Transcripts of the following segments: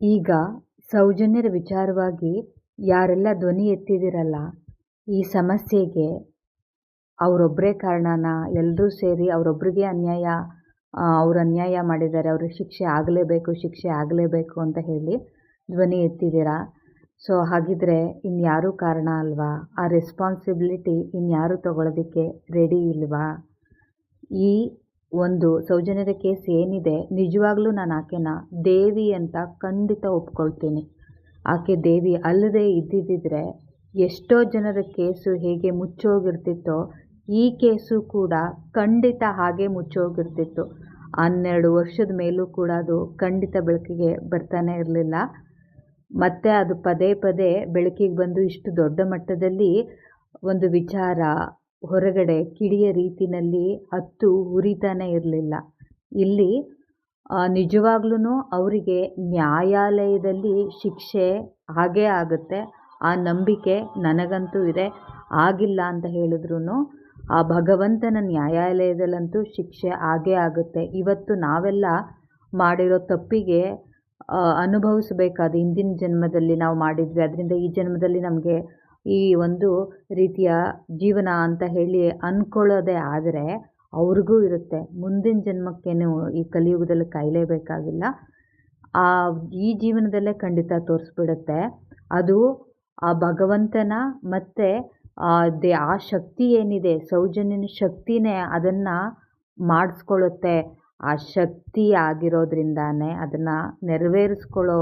ಈಗ ಸೌಜನ್ಯರ ವಿಚಾರವಾಗಿ ಯಾರೆಲ್ಲ ಧ್ವನಿ ಎತ್ತಿದಿರಲ್ಲ, ಈ ಸಮಸ್ಯೆಗೆ ಅವರೊಬ್ಬರೇ ಕಾರಣನಾ ಎಲ್ಲರೂ ಸೇರಿ ಅವರೊಬ್ಬರಿಗೆ ಅನ್ಯಾಯ ಅವ್ರು ಅನ್ಯಾಯ ಮಾಡಿದ್ದಾರೆ, ಅವ್ರಿಗೆ ಶಿಕ್ಷೆ ಆಗಲೇಬೇಕು ಶಿಕ್ಷೆ ಆಗಲೇಬೇಕು ಅಂತ ಹೇಳಿ ಧ್ವನಿ ಎತ್ತಿದ್ದೀರಾ ಸೊ, ಹಾಗಿದ್ರೆ ಇನ್ಯಾರೂ ಕಾರಣ ಅಲ್ವಾ? ಆ ರೆಸ್ಪಾನ್ಸಿಬಿಲಿಟಿ ಇನ್ಯಾರೂ ತಗೊಳ್ಳೋದಕ್ಕೆ ರೆಡಿ ಇಲ್ವಾ? ಈ ಒಂದು ಸೌಜನ್ಯದ ಕೇಸ್ ಏನಿದೆ, ನಿಜವಾಗ್ಲೂ ನಾನು ಆಕೆನ ದೇವಿ ಅಂತ ಖಂಡಿತ ಒಪ್ಕೊಳ್ತೀನಿ. ಆಕೆ ದೇವಿ ಅಲ್ಲದೆ ಇದ್ದಿದ್ದಿದ್ರೆ ಎಷ್ಟೋ ಜನರ ಕೇಸು ಹೇಗೆ ಮುಚ್ಚೋಗಿರ್ತಿತ್ತೋ, ಈ ಕೇಸು ಕೂಡ ಖಂಡಿತ ಹಾಗೆ ಮುಚ್ಚೋಗಿರ್ತಿತ್ತು. ಹನ್ನೆರಡು ವರ್ಷದ ಮೇಲೂ ಕೂಡ ಅದು ಖಂಡಿತ ಬೆಳಕಿಗೆ ಬರ್ತಾನೆ ಇರಲಿಲ್ಲ. ಮತ್ತು ಅದು ಪದೇ ಪದೇ ಬೆಳಕಿಗೆ ಬಂದು ಇಷ್ಟು ದೊಡ್ಡ ಮಟ್ಟದಲ್ಲಿ ಒಂದು ವಿಚಾರ ಹೊರಗಡೆ ಕಿಡಿಯ ರೀತಿಯಲ್ಲಿ ಹತ್ತು ಉರಿತಾನೆ ಇರಲಿಲ್ಲ. ಇಲ್ಲಿ ನಿಜವಾಗ್ಲೂ ಅವರಿಗೆ ನ್ಯಾಯಾಲಯದಲ್ಲಿ ಶಿಕ್ಷೆ ಆಗೇ ಆಗುತ್ತೆ. ಆ ನಂಬಿಕೆ ನನಗಂತೂ ಇದೆ. ಆಗಿಲ್ಲ ಅಂತ ಹೇಳಿದ್ರು ಆ ಭಗವಂತನ ನ್ಯಾಯಾಲಯದಲ್ಲಂತೂ ಶಿಕ್ಷೆ ಆಗೇ ಆಗುತ್ತೆ. ಇವತ್ತು ನಾವೆಲ್ಲ ಮಾಡಿರೋ ತಪ್ಪಿಗೆ ಅನುಭವಿಸಬೇಕಾದ ಹಿಂದಿನ ಜನ್ಮದಲ್ಲಿ ನಾವು ಮಾಡಿದ್ವಿ. ಅದರಿಂದ ಈ ಜನ್ಮದಲ್ಲಿ ನಮಗೆ ಈ ಒಂದು ರೀತಿಯ ಜೀವನ ಅಂತ ಹೇಳಿ ಅಂದ್ಕೊಳ್ಳೋದೇ ಆದರೆ ಅವ್ರಿಗೂ ಇರುತ್ತೆ. ಮುಂದಿನ ಜನ್ಮಕ್ಕೇನು ಈ ಕಲಿಯುಗದಲ್ಲಿ ಕಾಯಲೇಬೇಕಾಗಿಲ್ಲ. ಆ, ಈ ಜೀವನದಲ್ಲೇ ಖಂಡಿತ ತೋರಿಸ್ಬಿಡುತ್ತೆ. ಅದು ಆ ಭಗವಂತನ ಮತ್ತು ದೇ, ಆ ಶಕ್ತಿ ಏನಿದೆ, ಸೌಜನ್ಯನ ಶಕ್ತಿನೇ ಅದನ್ನು ಮಾಡಿಸ್ಕೊಳ್ಳುತ್ತೆ. ಆ ಶಕ್ತಿ ಆಗಿರೋದ್ರಿಂದಾನೇ ಅದನ್ನು ನೆರವೇರಿಸ್ಕೊಳ್ಳೋ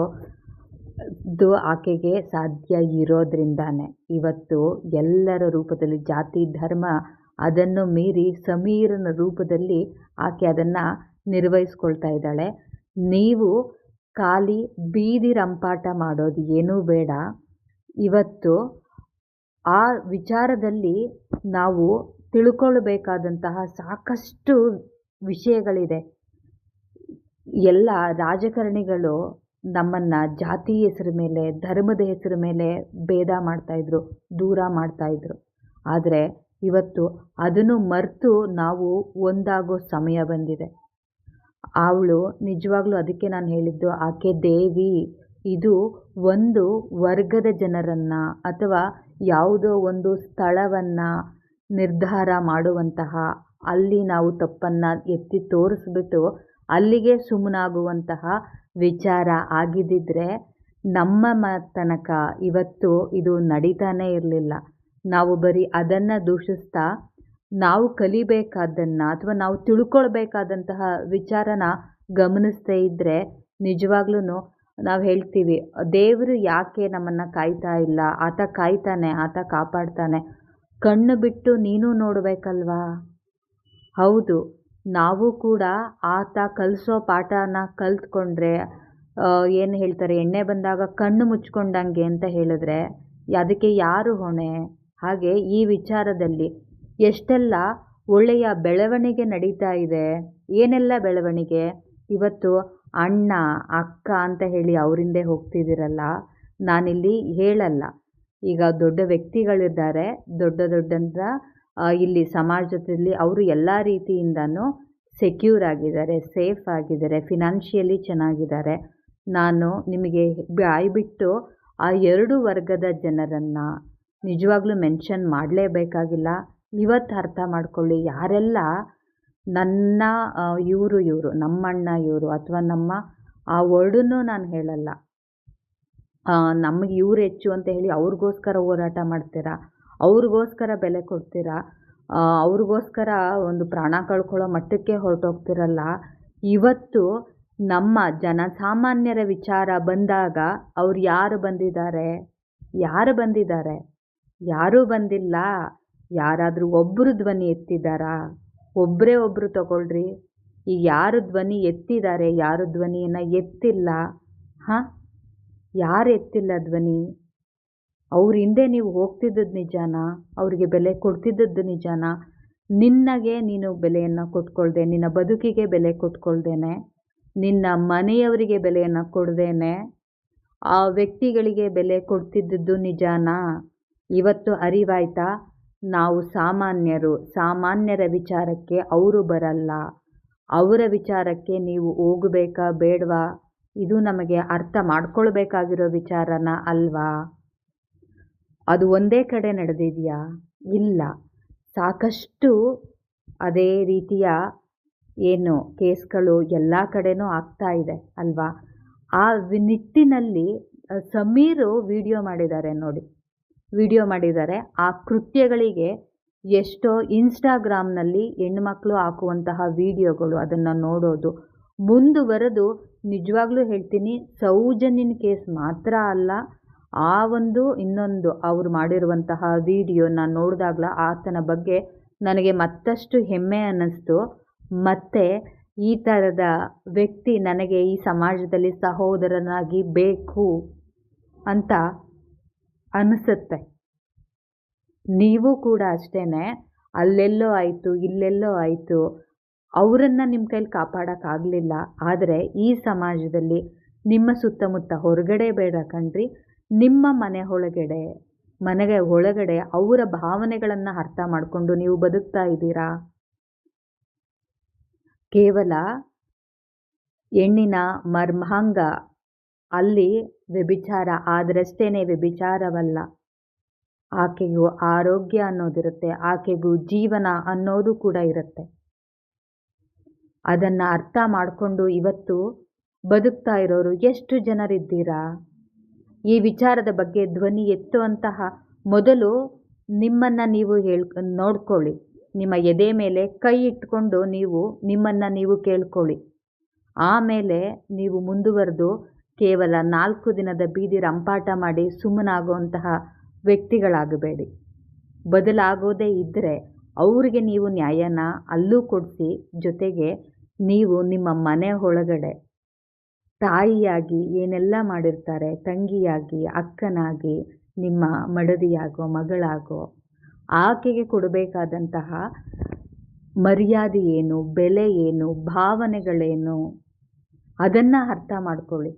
ದು ಆಕೆಗೆ ಸಾಧ್ಯ ಇರೋದ್ರಿಂದಾನೆ. ಇವತ್ತು ಎಲ್ಲರ ರೂಪದಲ್ಲಿ ಜಾತಿ, ಧರ್ಮ ಅದನ್ನು ಮೀರಿ ಸಮೀರನ ರೂಪದಲ್ಲಿ ಆಕೆ ಅದನ್ನು ನಿರ್ವಹಿಸ್ಕೊಳ್ತಾ ಇದ್ದಾಳೆ. ನೀವು ಖಾಲಿ ಬೀದಿ ರಂಪಾಟ ಮಾಡೋದು ಏನೂ ಬೇಡ. ಇವತ್ತು ಆ ವಿಚಾರದಲ್ಲಿ ನಾವು ತಿಳ್ಕೊಳ್ಬೇಕಾದಂತಹ ಸಾಕಷ್ಟು ವಿಷಯಗಳಿದೆ. ಎಲ್ಲ ರಾಜಕಾರಣಿಗಳು ನಮ್ಮನ್ನು ಜಾತಿ ಹೆಸರು ಮೇಲೆ, ಧರ್ಮದ ಹೆಸರು ಮೇಲೆ ಭೇದ ಮಾಡ್ತಾಯಿದ್ರು ದೂರ ಮಾಡ್ತಾಯಿದ್ರು ಆದರೆ ಇವತ್ತು ಅದನ್ನು ಮರೆತು ನಾವು ಒಂದಾಗೋ ಸಮಯ ಬಂದಿದೆ. ಅವಳು ನಿಜವಾಗ್ಲೂ ಅದಕ್ಕೆ ನಾನು ಹೇಳಿದ್ದು, ಆಕೆ ದೇವಿ, ಇದು ಒಂದು ವರ್ಗದ ಜನರನ್ನು ಅಥವಾ ಯಾವುದೋ ಒಂದು ಸ್ಥಳವನ್ನು ನಿರ್ಧಾರ ಮಾಡುವಂತಹ, ಅಲ್ಲಿ ನಾವು ತಪ್ಪನ್ನು ಎತ್ತಿ ತೋರಿಸ್ಬಿಟ್ಟು ಅಲ್ಲಿಗೆ ಸುಮ್ಮನಾಗುವಂತಹ ವಿಚಾರ ಆಗಿದ್ದಿದ್ರೆ ನಮ್ಮ ಮ ತನಕ ಇವತ್ತು ಇದು ನಡೀತಾನೇ ಇರಲಿಲ್ಲ. ನಾವು ಬರೀ ಅದನ್ನು ದೂಷಿಸ್ತಾ ನಾವು ಕಲಿಬೇಕಾದ್ದನ್ನು ಅಥವಾ ನಾವು ತಿಳ್ಕೊಳ್ಬೇಕಾದಂತಹ ವಿಚಾರನ ಗಮನಿಸ್ತಾ ಇದ್ದರೆ ನಿಜವಾಗ್ಲೂ ನಾವು ಹೇಳ್ತೀವಿ, ದೇವರು ಯಾಕೆ ನಮ್ಮನ್ನು ಕಾಯ್ತಾ ಇಲ್ಲ? ಆತ ಕಾಯ್ತಾನೆ, ಆತ ಕಾಪಾಡ್ತಾನೆ. ಕಣ್ಣು ಬಿಟ್ಟು ನೀನು ನೋಡಬೇಕಲ್ವಾ? ಹೌದು. ನಾವು ಕೂಡ ಆತ ಕಲಿಸೋ ಪಾಠನ ಕಲ್ತ್ಕೊಂಡ್ರೆ ಏನು ಹೇಳ್ತಾರೆ, ಎಣ್ಣೆ ಬಂದಾಗ ಕಣ್ಣು ಮುಚ್ಕೊಂಡಂಗೆ ಅಂತ ಹೇಳಿದ್ರೆ, ಅದಕ್ಕೆ ಯಾರು ಹೊಣೆ? ಹಾಗೆ ಈ ವಿಚಾರದಲ್ಲಿ ಎಷ್ಟೆಲ್ಲ ಒಳ್ಳೆಯ ಬೆಳವಣಿಗೆ ನಡೀತಾ ಇದೆ, ಏನೆಲ್ಲ ಬೆಳವಣಿಗೆ? ಇವತ್ತು ಅಣ್ಣ, ಅಕ್ಕ ಅಂತ ಹೇಳಿ ಅವರಿಂದೇ ಹೋಗ್ತಿದ್ದೀರಲ್ಲ, ನಾನಿಲ್ಲಿ ಹೇಳಲ್ಲ. ಈಗ ದೊಡ್ಡ ವ್ಯಕ್ತಿಗಳಿದ್ದಾರೆ, ದೊಡ್ಡ ದೊಡ್ಡಂಥ ಇಲ್ಲಿ ಸಮಾಜದಲ್ಲಿ ಅವರು ಎಲ್ಲ ರೀತಿಯಿಂದನೂ ಸೆಕ್ಯೂರ್ ಆಗಿದ್ದಾರೆ ಸೇಫ್ ಆಗಿದ್ದಾರೆ ಫಿನಾನ್ಷಿಯಲಿ ಚೆನ್ನಾಗಿದ್ದಾರೆ. ನಾನು ನಿಮಗೆ ಬಾಯ್ಬಿಟ್ಟು ಆ ಎರಡು ವರ್ಗದ ಜನರನ್ನು ನಿಜವಾಗ್ಲೂ ಮೆನ್ಷನ್ ಮಾಡಲೇಬೇಕಾಗಿಲ್ಲ. ಇವತ್ತು ಅರ್ಥ ಮಾಡ್ಕೊಳ್ಳಿ, ಯಾರೆಲ್ಲ ನನ್ನ ಇವರು ಇವರು, ನಮ್ಮಣ್ಣ, ಇವರು ಅಥವಾ ನಮ್ಮ, ಆ ವರ್ಡನ್ನು ನಾನು ಹೇಳಲ್ಲ. ನಮಗೆ ಇವ್ರು ಹೆಚ್ಚು ಅಂತ ಹೇಳಿ ಅವ್ರಿಗೋಸ್ಕರ ಹೋರಾಟ ಮಾಡ್ತೀರಾ? ಅವ್ರಿಗೋಸ್ಕರ ಬೆಲೆ ಕೊಡ್ತೀರಾ? ಅವ್ರಿಗೋಸ್ಕರ ಒಂದು ಪ್ರಾಣ ಕಳ್ಕೊಳ್ಳೋ ಮಟ್ಟಕ್ಕೆ ಹೊರಟೋಗ್ತಿರಲ್ಲ. ಇವತ್ತು ನಮ್ಮ ಜನಸಾಮಾನ್ಯರ ವಿಚಾರ ಬಂದಾಗ ಅವ್ರು ಯಾರು ಬಂದಿದ್ದಾರೆ? ಯಾರು ಬಂದಿದ್ದಾರೆ? ಯಾರೂ ಬಂದಿಲ್ಲ. ಯಾರಾದರೂ ಒಬ್ಬರು ಧ್ವನಿ ಎತ್ತಿದ್ದಾರಾ? ಒಬ್ಬರೇ ಒಬ್ಬರು ತಗೊಳ್ರಿ. ಈಗ ಯಾರು ಧ್ವನಿ ಎತ್ತಿದ್ದಾರೆ, ಯಾರು ಧ್ವನಿಯನ್ನು ಎತ್ತಿಲ್ಲ? ಹಾಂ? ಯಾರು ಎತ್ತಿಲ್ಲ ಧ್ವನಿ? ಅವ್ರ ಹಿಂದೆ ನೀವು ಹೋಗ್ತಿದ್ದದ್ದು ನಿಜಾನಾ? ಅವರಿಗೆ ಬೆಲೆ ಕೊಡ್ತಿದ್ದದ್ದು ನಿಜಾನಾ? ನಿನ್ನಗೆ ನೀನು ಬೆಲೆಯನ್ನು ಕೊಟ್ಕೊಳ್ದೆ, ನಿನ್ನ ಬದುಕಿಗೆ ಬೆಲೆ ಕೊಟ್ಕೊಳ್ದೇನೆ? ನಿನ್ನ ಮನೆಯವರಿಗೆ ಬೆಲೆಯನ್ನು ಕೊಡ್ದೇನೆ? ಆ ವ್ಯಕ್ತಿಗಳಿಗೆ ಬೆಲೆ ಕೊಡ್ತಿದ್ದದ್ದು ನಿಜಾನಾ? ಇವತ್ತು ಅರಿವಾಯ್ತಾ? ನಾವು ಸಾಮಾನ್ಯರು, ಸಾಮಾನ್ಯರ ವಿಚಾರಕ್ಕೆ ಅವರು ಬರಲ್ಲ. ಅವರ ವಿಚಾರಕ್ಕೆ ನೀವು ಹೋಗಬೇಕಾ ಬೇಡವಾ? ಇದು ನಮಗೆ ಅರ್ಥ ಮಾಡ್ಕೊಳ್ಬೇಕಾಗಿರೋ ವಿಚಾರನ ಅಲ್ವಾ? ಅದು ಒಂದೇ ಕಡೆ ನಡೆದಿದೆಯಾ? ಇಲ್ಲ. ಸಾಕಷ್ಟು ಅದೇ ರೀತಿಯ ಏನು ಕೇಸ್ಗಳು ಎಲ್ಲ ಕಡೆನೂ ಆಗ್ತಾ ಇದೆ ಅಲ್ವಾ? ಆ ನಿಟ್ಟಿನಲ್ಲಿ ಸಮೀರು ವಿಡಿಯೋ ಮಾಡಿದ್ದಾರೆ ನೋಡಿ. ವಿಡಿಯೋ ಮಾಡಿದ್ದಾರೆ. ಆ ಕೃತ್ಯಗಳಿಗೆ ಎಷ್ಟೋ ಇನ್ಸ್ಟಾಗ್ರಾಮ್ನಲ್ಲಿ ಹೆಣ್ಮಕ್ಳು ಹಾಕುವಂತಹ ವಿಡಿಯೋಗಳು ಅದನ್ನು ನೋಡೋದು. ಮುಂದುವರೆದು ನಿಜವಾಗ್ಲೂ ಹೇಳ್ತೀನಿ, ಸೌಜನ್ಯನ ಕೇಸ್ ಮಾತ್ರ ಅಲ್ಲ ಆ ಒಂದು ಇನ್ನೊಂದು ಅವರು ಮಾಡಿರುವಂತಹ ವಿಡಿಯೋನ ನೋಡಿದಾಗಲ ಆತನ ಬಗ್ಗೆ ನನಗೆ ಮತ್ತಷ್ಟು ಹೆಮ್ಮೆ ಅನ್ನಿಸ್ತು. ಮತ್ತು ಈ ಥರದ ವ್ಯಕ್ತಿ ನನಗೆ ಈ ಸಮಾಜದಲ್ಲಿ ಸಹೋದರನಾಗಿ ಬೇಕು ಅಂತ ಅನಿಸುತ್ತೆ ನೀವು ಕೂಡ ಅಷ್ಟೇ ಅಲ್ಲೆಲ್ಲೋ ಆಯಿತು, ಇಲ್ಲೆಲ್ಲೋ ಆಯಿತು, ಅವರನ್ನು ನಿಮ್ಮ ಕೈಲಿ ಕಾಪಾಡೋಕ್ಕಾಗಲಿಲ್ಲ. ಆದರೆ ಈ ಸಮಾಜದಲ್ಲಿ ನಿಮ್ಮ ಸುತ್ತಮುತ್ತ ಹೊರಗಡೆ ಬೇಡ ಕಣ್ರಿ. ನಿಮ್ಮ ಮನೆ ಒಳಗಡೆ, ಮನೆಗೆ ಒಳಗಡೆ ಅವರ ಭಾವನೆಗಳನ್ನು ಅರ್ಥ ಮಾಡಿಕೊಂಡು ನೀವು ಬದುಕ್ತಾ ಇದ್ದೀರಾ? ಕೇವಲ ಹೆಣ್ಣಿನ ಮರ್ಮಾಂಗ ಅಲ್ಲಿ ವ್ಯಭಿಚಾರ ಆದರಷ್ಟೇ ವ್ಯಭಿಚಾರವಲ್ಲ. ಆಕೆಗೂ ಆರೋಗ್ಯ ಅನ್ನೋದಿರುತ್ತೆ, ಆಕೆಗೂ ಜೀವನ ಅನ್ನೋದು ಕೂಡ ಇರುತ್ತೆ. ಅದನ್ನು ಅರ್ಥ ಮಾಡಿಕೊಂಡು ಇವತ್ತು ಬದುಕ್ತಾ ಇರೋರು ಎಷ್ಟು ಜನರಿದ್ದೀರಾ? ಈ ವಿಚಾರದ ಬಗ್ಗೆ ಧ್ವನಿ ಎತ್ತುವಂತಹ ಮೊದಲು ನಿಮ್ಮನ್ನು ನೀವು ಹೇಳ್, ನೋಡ್ಕೊಳ್ಳಿ. ನಿಮ್ಮ ಎದೆ ಮೇಲೆ ಕೈ ಇಟ್ಕೊಂಡು ನೀವು ನಿಮ್ಮನ್ನು ನೀವು ಕೇಳ್ಕೊಳ್ಳಿ. ಆಮೇಲೆ ನೀವು ಮುಂದುವರೆದು ಕೇವಲ ನಾಲ್ಕು ದಿನದ ಬೀದಿ ರಂಪಾಟ ಮಾಡಿ ಸುಮ್ಮನಾಗುವಂತಹ ವ್ಯಕ್ತಿಗಳಾಗಬೇಡಿ. ಬದಲಾಗೋದೇ ಇದ್ದರೆ ಅವರಿಗೆ ನೀವು ನ್ಯಾಯನ ಅಲ್ಲೂ ಕೊಡಿಸಿ ಜೊತೆಗೆ ನೀವು ನಿಮ್ಮ ಮನೆ ಒಳಗಡೆ ತಾಯಿಯಾಗಿ ಏನೆಲ್ಲ ಮಾಡಿರ್ತಾರೆ? ತಂಗಿಯಾಗಿ, ಅಕ್ಕನಾಗಿ, ನಿಮ್ಮ ಮಡದಿಯಾಗೋ, ಮಗಳಾಗೋ, ಆಕೆಗೆ ಕೊಡಬೇಕಾದಂತಹ ಮರ್ಯಾದೆ ಏನು, ಬೆಲೆ ಏನು, ಭಾವನೆಗಳೇನು? ಅದನ್ನು ಅರ್ಥ ಮಾಡ್ಕೊಳ್ಳಿ.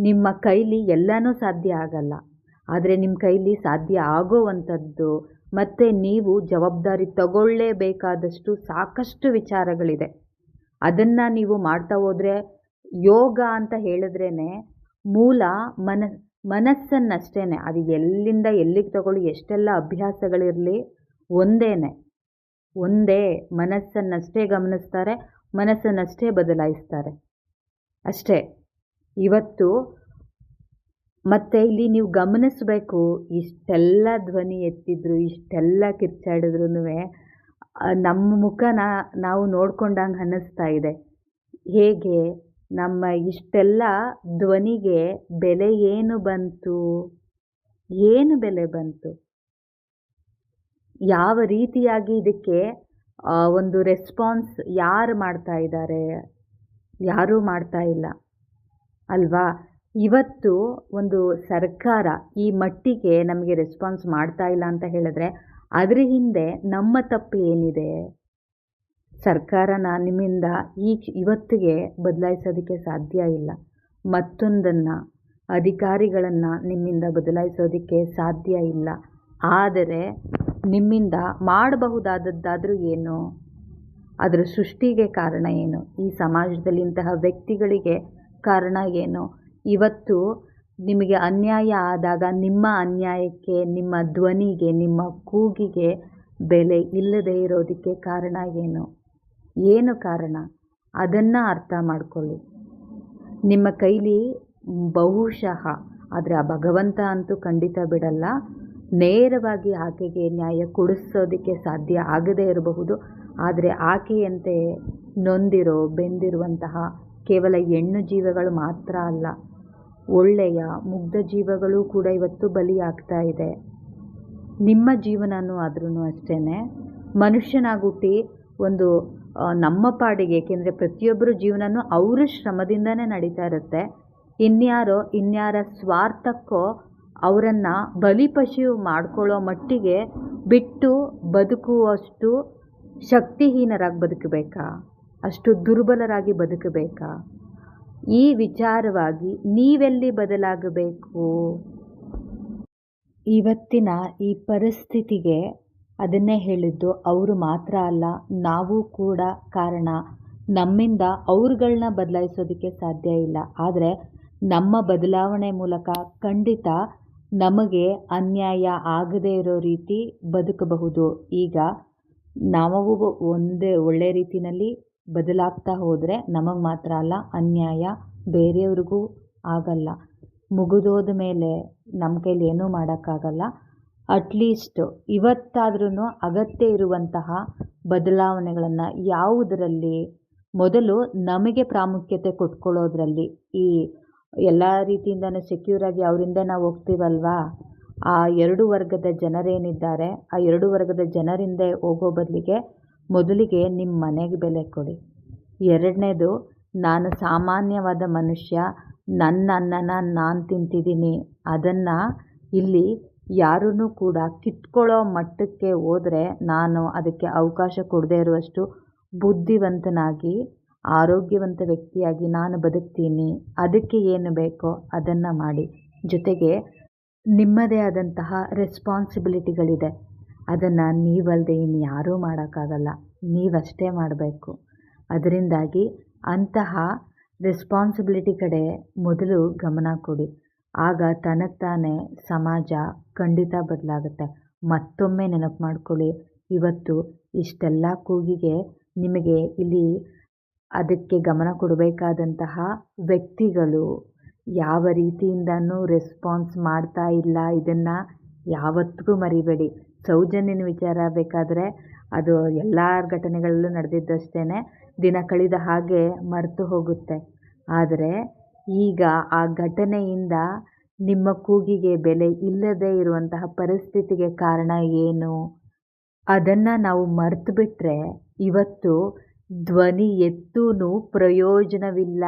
ನಿಮ್ಮ ಕೈಲಿ ಎಲ್ಲನೂ ಸಾಧ್ಯ ಆಗಲ್ಲ. ಆದರೆ ನಿಮ್ಮ ಕೈಲಿ ಸಾಧ್ಯ ಆಗೋವಂಥದ್ದು ಮತ್ತು ನೀವು ಜವಾಬ್ದಾರಿ ತಗೊಳ್ಳೇಬೇಕಾದಷ್ಟು ಸಾಕಷ್ಟು ವಿಚಾರಗಳಿದೆ. ಅದನ್ನು ನೀವು ಮಾಡ್ತಾ ಹೋದರೆ ಯೋಗ ಅಂತ ಹೇಳಿದ್ರೇ ಮೂಲ ಮನ ಮನಸ್ಸನ್ನಷ್ಟೇ ಅದು ಎಲ್ಲಿಂದ ಎಲ್ಲಿಗೆ ತಗೊಳ್ಳಿ, ಎಷ್ಟೆಲ್ಲ ಅಭ್ಯಾಸಗಳಿರಲಿ ಒಂದೇ ಒಂದೇ ಮನಸ್ಸನ್ನಷ್ಟೇ ಗಮನಿಸ್ತಾರೆ, ಮನಸ್ಸನ್ನಷ್ಟೇ ಬದಲಾಯಿಸ್ತಾರೆ. ಅಷ್ಟೇ. ಇವತ್ತು ಮತ್ತೆ ಇಲ್ಲಿ ನೀವು ಗಮನಿಸಬೇಕು, ಇಷ್ಟೆಲ್ಲ ಧ್ವನಿ ಎತ್ತಿದ್ರು, ಇಷ್ಟೆಲ್ಲ ಕಿರ್ಚಾಡಿದ್ರು ನಮ್ಮ ಮುಖನ ನಾವು ನೋಡ್ಕೊಂಡಂಗೆ ಅನ್ನಿಸ್ತಾ ಇದೆ. ಹೇಗೆ? ನಮ್ಮ ಇಷ್ಟೆಲ್ಲ ಧ್ವನಿಗೆ ಬೆಲೆ ಏನು ಬಂತು? ಏನು ಬೆಲೆ ಬಂತು? ಯಾವ ರೀತಿಯಾಗಿ ಇದಕ್ಕೆ ಒಂದು ರೆಸ್ಪಾನ್ಸ್ ಯಾರು ಮಾಡ್ತಾ ಇದ್ದಾರೆ? ಯಾರೂ ಮಾಡ್ತಾ ಇಲ್ಲ. ಅಲ್ವಾ? ಇವತ್ತು ಒಂದು ಸರ್ಕಾರ ಈ ಮಟ್ಟಿಗೆ ನಮಗೆ ರೆಸ್ಪಾನ್ಸ್ ಮಾಡ್ತಾ ಇಲ್ಲ ಅಂತ ಹೇಳಿದ್ರೆ, ಅದರ ಹಿಂದೆ ನಮ್ಮ ತಪ್ಪು ಏನಿದೆ? ಸರ್ಕಾರನ ನಿಮ್ಮಿಂದ ಈ ಇವತ್ತಿಗೆ ಬದಲಾಯಿಸೋದಕ್ಕೆ ಸಾಧ್ಯ ಇಲ್ಲ. ಮತ್ತೊಂದನ್ನು, ಅಧಿಕಾರಿಗಳನ್ನು ನಿಮ್ಮಿಂದ ಬದಲಾಯಿಸೋದಕ್ಕೆ ಸಾಧ್ಯ ಇಲ್ಲ. ಆದರೆ, ನಿಮ್ಮಿಂದ ಮಾಡಬಹುದಾದದ್ದಾದರೂ ಏನು? ಅದರ ಸೃಷ್ಟಿಗೆ ಕಾರಣ ಏನು? ಈ ಸಮಾಜದಲ್ಲಿ ಇಂತಹ ವ್ಯಕ್ತಿಗಳಿಗೆ ಕಾರಣ ಏನು? ಇವತ್ತು ನಿಮಗೆ ಅನ್ಯಾಯ ಆದಾಗ ನಿಮ್ಮ ಅನ್ಯಾಯಕ್ಕೆ, ನಿಮ್ಮ ಧ್ವನಿಗೆ, ನಿಮ್ಮ ಕೂಗಿಗೆ ಬೆಲೆ ಇಲ್ಲದೇ ಇರೋದಕ್ಕೆ ಕಾರಣ ಏನು? ಏನು ಕಾರಣ? ಅದನ್ನು ಅರ್ಥ ಮಾಡಿಕೊಳ್ಳಿ. ನಿಮ್ಮ ಕೈಲಿ ಬಹುಶಃ, ಆದರೆ ಆ ಭಗವಂತ ಅಂತೂ ಖಂಡಿತ ಬಿಡಲ್ಲ, ನೇರವಾಗಿ ಆಕೆಗೆ ನ್ಯಾಯ ಕೊಡಿಸೋದಕ್ಕೆ ಸಾಧ್ಯ ಆಗದೇ ಇರಬಹುದು, ಆದರೆ ಆಕೆಯಂತೆ ನೊಂದಿರೋ, ಬೆಂದಿರುವಂತಹ ಕೇವಲ ಹೆಣ್ಣು ಜೀವಗಳು ಮಾತ್ರ ಅಲ್ಲ, ಒಳ್ಳೆಯ ಮುಗ್ಧ ಜೀವಗಳು ಕೂಡ ಇವತ್ತು ಬಲಿಯಾಗ್ತಾ ಇದೆ. ನಿಮ್ಮ ಜೀವನನೂ ಆದ್ರೂ ಅಷ್ಟೇ ಮನುಷ್ಯನಾಗುಟ್ಟಿ ಒಂದು ನಮ್ಮ ಪಾಡಿಗೆ, ಏಕೆಂದರೆ ಪ್ರತಿಯೊಬ್ಬರ ಜೀವನನೂ ಅವರ ಶ್ರಮದಿಂದನೇ ನಡೀತಾ ಇರುತ್ತೆ. ಇನ್ಯಾರೋ, ಇನ್ಯಾರ ಸ್ವಾರ್ಥಕ್ಕೋ ಅವರನ್ನು ಬಲಿಪಶು ಮಾಡ್ಕೊಳ್ಳೋ ಮಟ್ಟಿಗೆ ಬಿಟ್ಟು ಬದುಕುವಷ್ಟು ಶಕ್ತಿಹೀನರಾಗಿ ಬದುಕಬೇಕಾ? ಅಷ್ಟು ದುರ್ಬಲರಾಗಿ ಬದುಕಬೇಕಾ? ಈ ವಿಚಾರವಾಗಿ ನೀವೆಲ್ಲಿ ಬದಲಾಗಬೇಕು? ಇವತ್ತಿನ ಈ ಪರಿಸ್ಥಿತಿಗೆ ಅದನ್ನೇ ಹೇಳಿದ್ದು, ಅವರು ಮಾತ್ರ ಅಲ್ಲ, ನಾವು ಕೂಡ ಕಾರಣ. ನಮ್ಮಿಂದ ಅವ್ರುಗಳನ್ನ ಬದಲಾಯಿಸೋದಕ್ಕೆ ಸಾಧ್ಯ ಇಲ್ಲ. ಆದರೆ ನಮ್ಮ ಬದಲಾವಣೆ ಮೂಲಕ ಖಂಡಿತ ನಮಗೆ ಅನ್ಯಾಯ ಆಗದೇ ಇರೋ ರೀತಿ ಬದುಕಬಹುದು. ಈಗ ನಾವು ಒಂದೇ ಒಳ್ಳೆ ರೀತಿಯಲ್ಲಿ ಬದಲಾಗ್ತಾ ಹೋದರೆ ನಮಗೆ ಮಾತ್ರ ಅಲ್ಲ, ಅನ್ಯಾಯ ಬೇರೆಯವ್ರಿಗೂ ಆಗಲ್ಲ. ಮುಗಿದೋದ ಮೇಲೆ ನಮ್ಮ ಕೈಲಿ ಏನೂ ಮಾಡೋಕ್ಕಾಗಲ್ಲ. ಅಟ್ಲೀಸ್ಟ್ ಇವತ್ತಾದ್ರೂ ಅಗತ್ಯ ಇರುವಂತಹ ಬದಲಾವಣೆಗಳನ್ನು ಯಾವುದರಲ್ಲಿ ಮೊದಲು ನಮಗೆ ಪ್ರಾಮುಖ್ಯತೆ ಕೊಟ್ಕೊಳ್ಳೋದ್ರಲ್ಲಿ ಈ ಎಲ್ಲ ರೀತಿಯಿಂದನೂ ಸೆಕ್ಯೂರಾಗಿ ಅವರಿಂದ ನಾವು ಹೋಗ್ತೀವಲ್ವಾ? ಆ ಎರಡು ವರ್ಗದ ಜನರೇನಿದ್ದಾರೆ, ಆ ಎರಡು ವರ್ಗದ ಜನರಿಂದ ಹೋಗೋ ಬದಲಿಗೆ ಮೊದಲಿಗೆ ನಿಮ್ಮ ಮನೆಗೆ ಬೆಲೆ ಕೊಡಿ. ಎರಡನೇದು, ನಾನು ಸಾಮಾನ್ಯವಾದ ಮನುಷ್ಯ, ನನ್ನ ಅನ್ನನ ನಾನು ತಿಂತಿದ್ದೀನಿ, ಅದನ್ನು ಇಲ್ಲಿ ಯಾರೂ ಕೂಡ ಕಿತ್ಕೊಳ್ಳೋ ಮಟ್ಟಕ್ಕೆ ಹೋದರೆ ನಾನು ಅದಕ್ಕೆ ಅವಕಾಶ ಕೊಡದೇ ಇರುವಷ್ಟು ಬುದ್ಧಿವಂತನಾಗಿ, ಆರೋಗ್ಯವಂತ ವ್ಯಕ್ತಿಯಾಗಿ ನಾನು ಬದುಕ್ತೀನಿ. ಅದಕ್ಕೆ ಏನು ಬೇಕೋ ಅದನ್ನು ಮಾಡಿ. ಜೊತೆಗೆ ನಿಮ್ಮದೇ ಆದಂತಹ ರೆಸ್ಪಾನ್ಸಿಬಿಲಿಟಿಗಳಿದೆ ಅದನ್ನು ನೀವಲ್ಲದೆ ಇನ್ಯಾರೂ ಮಾಡೋಕ್ಕಾಗಲ್ಲ. ನೀವಷ್ಟೇ ಮಾಡಬೇಕು. ಅದರಿಂದಾಗಿ ಅಂತಹ ರೆಸ್ಪಾನ್ಸಿಬಿಲಿಟಿ ಕಡೆ ಮೊದಲು ಗಮನ ಕೊಡಿ. ಆಗ ತನಗೆ ತಾನೇ ಸಮಾಜ ಖಂಡಿತ ಬದಲಾಗುತ್ತೆ. ಮತ್ತೊಮ್ಮೆ ನೆನಪು ಮಾಡ್ಕೊಳ್ಳಿ, ಇವತ್ತು ಇಷ್ಟೆಲ್ಲ ಕೂಗಿಗೆ ನಿಮಗೆ ಇಲ್ಲಿ ಅದಕ್ಕೆ ಗಮನ ಕೊಡಬೇಕಾದಂತಹ ವ್ಯಕ್ತಿಗಳು ಯಾವ ರೀತಿಯಿಂದನೂ ರೆಸ್ಪಾನ್ಸ್ ಮಾಡ್ತಾ ಇಲ್ಲ, ಇದನ್ನು ಯಾವತ್ತಿಗೂ ಮರಿಬೇಡಿ. ಸೌಜನ್ಯನ ವಿಚಾರ ಬೇಕಾದರೆ ಅದು ಎಲ್ಲ ಘಟನೆಗಳಲ್ಲೂ ನಡೆದಿದ್ದಷ್ಟೇ ದಿನ ಕಳೆದ ಹಾಗೆ ಮರೆತು ಹೋಗುತ್ತೆ. ಆದರೆ ಈಗ ಆ ಘಟನೆಯಿಂದ ನಿಮ್ಮ ಕೂಗಿಗೆ ಬೆಲೆ ಇಲ್ಲದೇ ಇರುವಂತಹ ಪರಿಸ್ಥಿತಿಗೆ ಕಾರಣ ಏನು? ಅದನ್ನು ನಾವು ಮರೆತು ಬಿಟ್ಟರೆ ಇವತ್ತು ಧ್ವನಿ ಎತ್ತೂ ಪ್ರಯೋಜನವಿಲ್ಲ.